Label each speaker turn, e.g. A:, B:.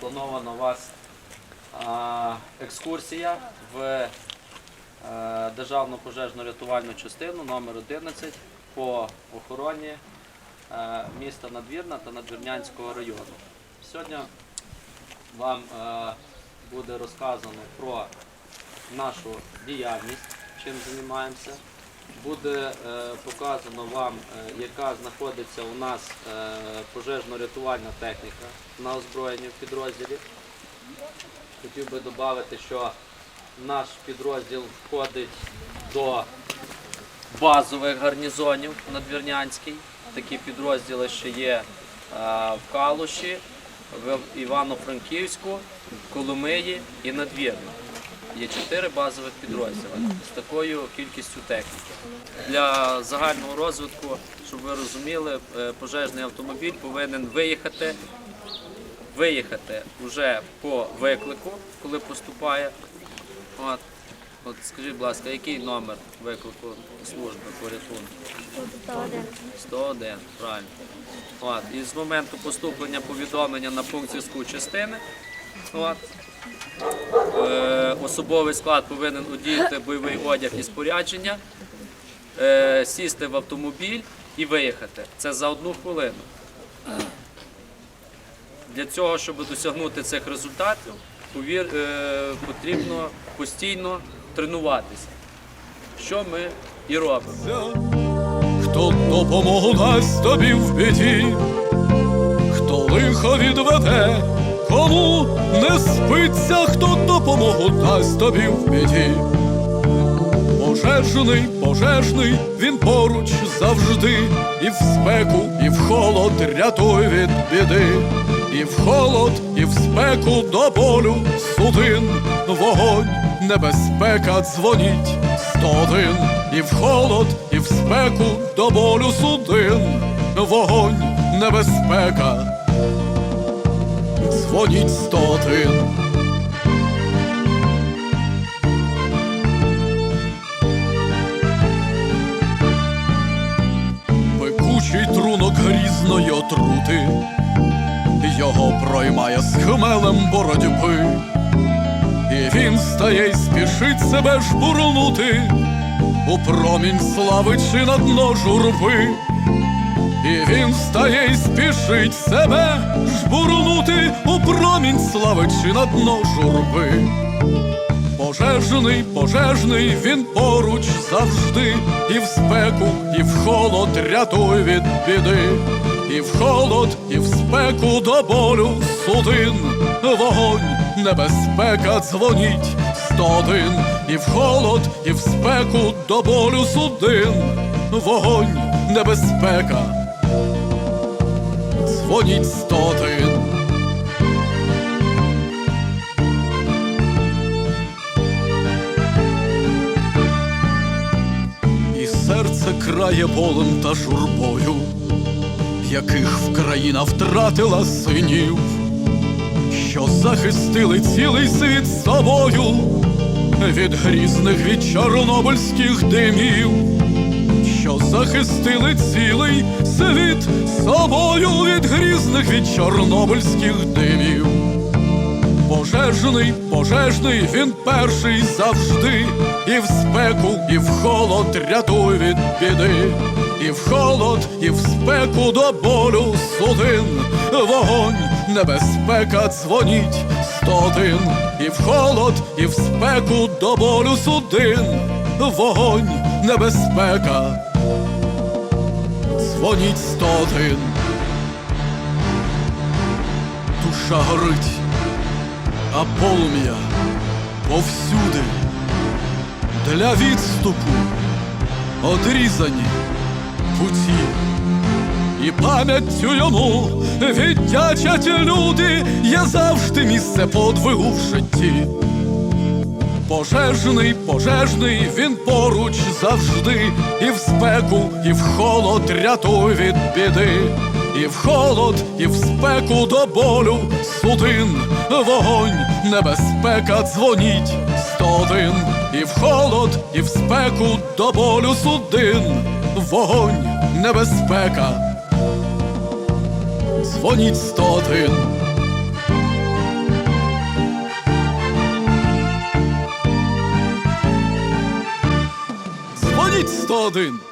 A: запланована у вас екскурсія в е, Державну пожежну рятувальну частину номер 11 по охороні е, міста Надвірна та Надвірнянського району. Сьогодні вам е, буде розказано про нашу діяльність, чим займаємося. Буде е, показано вам, е, яка знаходиться у нас е, пожежно-рятувальна техніка на озброєнні в підрозділі. Хотів би додати, що наш підрозділ входить до базових гарнізонів Надвірнянський. Такі підрозділи ще є в Калуші, в Івано-Франківську, Коломиї і Надвірні. Є чотири базових підрозділи з такою кількістю техніки. Для загального розвитку, щоб ви розуміли, е, пожежний автомобіль повинен виїхати, виїхати вже по виклику, коли поступає. От, от скажіть, будь ласка, який номер виклику служби порятунку? 101, правильно. От, і з моменту поступлення повідомлення на пункт зв'язку частини. От, е, особовий склад повинен одіяти бойовий одяг і спорядження, е, сісти в автомобіль і виїхати. Це за одну хвилину. Для цього, щоб досягнути цих результатів, е, потрібно постійно тренуватися. Що ми і робимо.
B: Хто допомогу дасть тобі в біді, хто лихо відведе, кому не спиться, хто допомогу дасть тобі в біді. Пожежний, пожежний, він поруч завжди, і в спеку, і в холод рятуй від біди, і в холод, і в спеку до болю судин, вогонь, небезпека дзвоніть, 101, і в холод, і в спеку до болю судин, вогонь, небезпека, дзвоніть 101. Пекучий трунок грізної отрути, його проймає з хмелем боротьби, і він стає й спішить себе жбурнути. У промінь слави чи на дно журби, і він встає й спішить себе жбурнути у промінь слави чи на дно журби. Пожежний, пожежний, він поруч завжди, і в спеку, і в холод рятуй від біди, і в холод, і в спеку до болю судин, вогонь, небезпека дзвоніть, 101, і в холод, і в спеку до болю судин, вогонь, небезпека, дзвоніть 101. І серце крає болем та журбою, яких Вкраїна втратила синів, що захистили цілий світ собою від грізних від чорнобильських димів, захистили цілий світ собою від грізних від чорнобильських димів. Пожежний, пожежний, він перший завжди, і в спеку, і в холод рятуй від біди, і в холод, і в спеку до болю судин, вогонь, небезпека дзвоніть, 101, і в холод, і в спеку до болю судин, вогонь, небезпека, дзвоніть 101. Душа горить а полум'я повсюди для відступу одрізані путі, і пам'яттю йому віддячать люди, є завжди місце подвигу в житті. Пожежний, пожежний, він поруч завжди, і в спеку, і в холод рятуй від біди, і в холод, і в спеку до болю судин, вогонь, небезпека дзвоніть, 101, і в холод, і в спеку до болю судин, вогонь, небезпека, дзвоніть 101. 101!